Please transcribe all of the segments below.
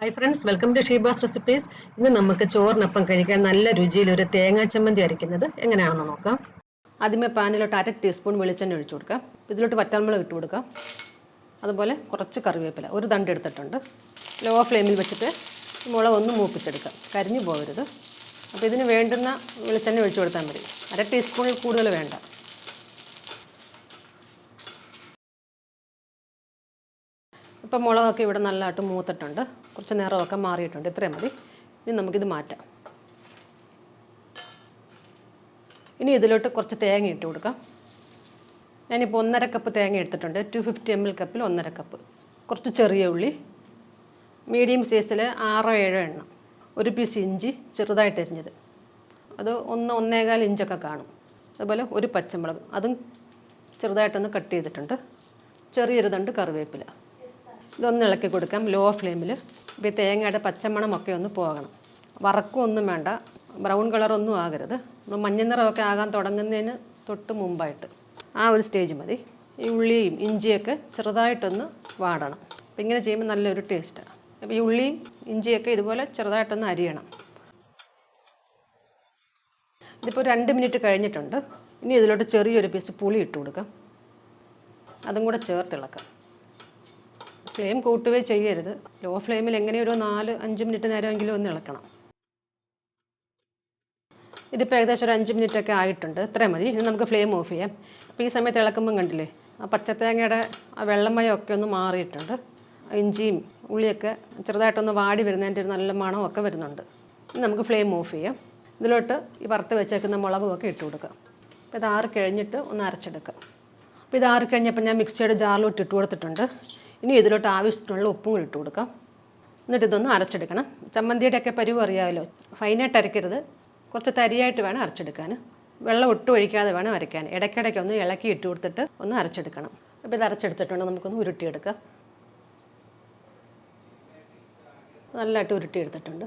Hi friends welcome to Sheeba's recipes ഇന്ന് നമുക്ക് ചോറിനൊപ്പം കഴിക്കാൻ നല്ല രുചിയിൽ ഒരു തേങ്ങാ ചമ്മന്തി അരയ്ക്കുന്നത് എങ്ങനെയാണെന്ന് നോക്കാം. ആദ്യമേ പാനിലോട്ട് അര ടീസ്പൂൺ വെളിച്ചെണ്ണ ഒഴിച്ചു കൊടുക്കാം. ഇതിലോട്ട് വറ്റാൻമുളക് ഇട്ട് കൊടുക്കാം. അതുപോലെ കുറച്ച് കറിവേപ്പില ഒരു ദണ്ട് എടുത്തിട്ടുണ്ട്. ലോ ഫ്ലെയിമിൽ വെച്ചിട്ട് മുളക് ഒന്ന് മൂപ്പിച്ചെടുക്കാം. കരിഞ്ഞു പോകരുത്. അപ്പോൾ ഇതിന് വേണ്ടുന്ന വെളിച്ചെണ്ണ ഒഴിച്ചു കൊടുത്താൽ മതി. അര ടീസ്പൂണിൽ കൂടുതൽ വേണ്ട. ഇപ്പം മുളകൊക്കെ ഇവിടെ നല്ലതായിട്ട് മൂത്തിട്ടുണ്ട്. കുറച്ച് നിറമൊക്കെ മാറിയിട്ടുണ്ട്. ഇത്രയും മതി. ഇനി നമുക്കിത് മാറ്റാം. ഇനി ഇതിലോട്ട് കുറച്ച് തേങ്ങ ഇട്ട് കൊടുക്കാം. ഞാനിപ്പോൾ ഒന്നര കപ്പ് തേങ്ങ എടുത്തിട്ടുണ്ട്. ടു ഫിഫ്റ്റി എം എൽ കപ്പിൽ ഒന്നര കപ്പ് കുറച്ച് ചെറിയ ഉള്ളി മീഡിയം സൈസിൽ ആറോ ഏഴോ എണ്ണം. ഒരു പീസ് ഇഞ്ചി ചെറുതായിട്ട് എരിഞ്ഞത് അത് ഒന്ന് ഒന്നേകാൽ ഇഞ്ചൊക്കെ കാണും. അതുപോലെ ഒരു പച്ചമുളക്. അതും ചെറുതായിട്ടൊന്ന് കട്ട് ചെയ്തിട്ടുണ്ട്. ചെറിയൊരു തണ്ട് കറിവേപ്പില. ഇതൊന്ന് ഇളക്കി കൊടുക്കാം. ലോ ഫ്ലെയിമിൽ ഇപ്പോൾ തേങ്ങയുടെ പച്ചമണമൊക്കെ ഒന്ന് പോകണം. വറക്കൊന്നും വേണ്ട. ബ്രൗൺ കളറൊന്നും ആകരുത്. നമ്മൾ മഞ്ഞ നിറമൊക്കെ ആകാൻ തുടങ്ങുന്നതിന് തൊട്ട് മുമ്പായിട്ട് ആ ഒരു സ്റ്റേജ് മതി. ഈ ഉള്ളിയും ഇഞ്ചിയൊക്കെ ചെറുതായിട്ടൊന്ന് വാടണം. അപ്പം ഇങ്ങനെ ചെയ്യുമ്പോൾ നല്ലൊരു ടേസ്റ്റാണ് അപ്പോൾ ഈ ഉള്ളിയും ഇഞ്ചിയൊക്കെ ഇതുപോലെ ചെറുതായിട്ടൊന്ന് അരിയണം. ഇതിപ്പോൾ രണ്ട് മിനിറ്റ് കഴിഞ്ഞിട്ടുണ്ട്. ഇനി ഇതിലോട്ട് ചെറിയൊരു പീസ് പുളി ഇട്ട് കൊടുക്കാം. അതും കൂടെ ചേർത്തിളക്കാം ഫ്ലെയിം കൂട്ടുകയോ ചെയ്യരുത്. ലോ ഫ്ലെയിമിൽ എങ്ങനെ ഒരു നാല് അഞ്ച് മിനിറ്റ് നേരമെങ്കിലും ഒന്ന് ഇളക്കണം. ഇതിപ്പോൾ ഏകദേശം ഒരു അഞ്ച് മിനിറ്റ് ഒക്കെ ആയിട്ടുണ്ട്. ഇത്രയും മതി. ഇനി നമുക്ക് ഫ്ലെയിം ഓഫ് ചെയ്യാം. അപ്പോൾ ഈ സമയത്ത് ഇളക്കുമ്പം കണ്ടില്ലേ ആ പച്ചത്തേങ്ങയുടെ ആ വെള്ളമയമൊക്കെ ഒന്ന് മാറിയിട്ടുണ്ട്. ഇഞ്ചിയും ഉള്ളിയൊക്കെ ചെറുതായിട്ടൊന്ന് വാടി വരുന്നതിന്റെ ഒരു നല്ല മണമൊക്കെ വരുന്നുണ്ട്. ഇനി നമുക്ക് ഫ്ലെയിം ഓഫ് ചെയ്യാം. ഇതിലോട്ട് ഈ വറുത്ത് വെച്ചേക്കുന്ന മുളകും ഒക്കെ ഇട്ട് കൊടുക്കാം. അപ്പോൾ ഇത് ആറ് കഴിഞ്ഞിട്ട് ഒന്ന് അരച്ചെടുക്കാം. അപ്പോൾ ഇത് ആറ് കഴിഞ്ഞപ്പോൾ ഞാൻ മിക്സിയുടെ ജാറിലോട്ട് ഇട്ട് കൊടുത്തിട്ടുണ്ട്. ഇനി ഇതിലോട്ട് ആവശ്യത്തിനുള്ള ഉപ്പും കൂടി ഇട്ട് കൊടുക്കാം. എന്നിട്ട് ഇതൊന്ന് അരച്ചെടുക്കണം. ചമ്മന്തിയുടെയൊക്കെ പരിവ് അറിയാമല്ലോ. ഫൈനായിട്ട് അരക്കരുത് കുറച്ച് തരിയായിട്ട് വേണം അരച്ചെടുക്കാൻ. വെള്ളം ഒട്ടും ഒഴിക്കാതെ വേണം അരയ്ക്കാൻ. ഇടയ്ക്കിടയ്ക്ക് ഒന്ന് ഇളക്കി ഇട്ട് കൊടുത്തിട്ട് ഒന്ന് അരച്ചെടുക്കണം. അപ്പോൾ ഇത് അരച്ചെടുത്തിട്ടുണ്ട്. നമുക്കൊന്ന് ഉരുട്ടിയെടുക്കാം. നല്ലതായിട്ട് ഉരുട്ടിയെടുത്തിട്ടുണ്ട്.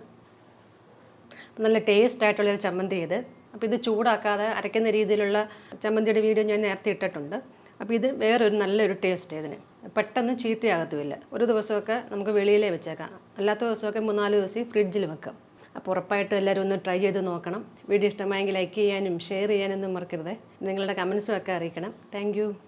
നല്ല ടേസ്റ്റ് ആയിട്ടുള്ളൊരു ചമ്മന്തി ഇത്. അപ്പോൾ ഇത് ചൂടാക്കാതെ അരയ്ക്കുന്ന രീതിയിലുള്ള ചമ്മന്തിയുടെ വീഡിയോ ഞാൻ നേരത്തെ ഇട്ടിട്ടുണ്ട്. അപ്പോൾ ഇത് വേറൊരു നല്ലൊരു ടേസ്റ്റ് ഇതിന്. പെട്ടെന്ന് ചീത്തയാകത്തുമില്ല. ഒരു ദിവസമൊക്കെ നമുക്ക് വെളിയിലേ വെച്ചേക്കാം. അല്ലാത്ത ദിവസമൊക്കെ മൂന്നാൽ ദിവസം ഫ്രിഡ്ജിൽ വെക്കാം. അപ്പോൾ ഉറപ്പായിട്ടും എല്ലാവരും ഒന്ന് ട്രൈ ചെയ്ത് നോക്കണം. വീഡിയോ ഇഷ്ടമായെങ്കിൽ ലൈക്ക് ചെയ്യാനും ഷെയർ ചെയ്യാനൊന്നും മറക്കരുത്. നിങ്ങളുടെ കമൻസും ഒക്കെ അറിയിക്കണം. താങ്ക്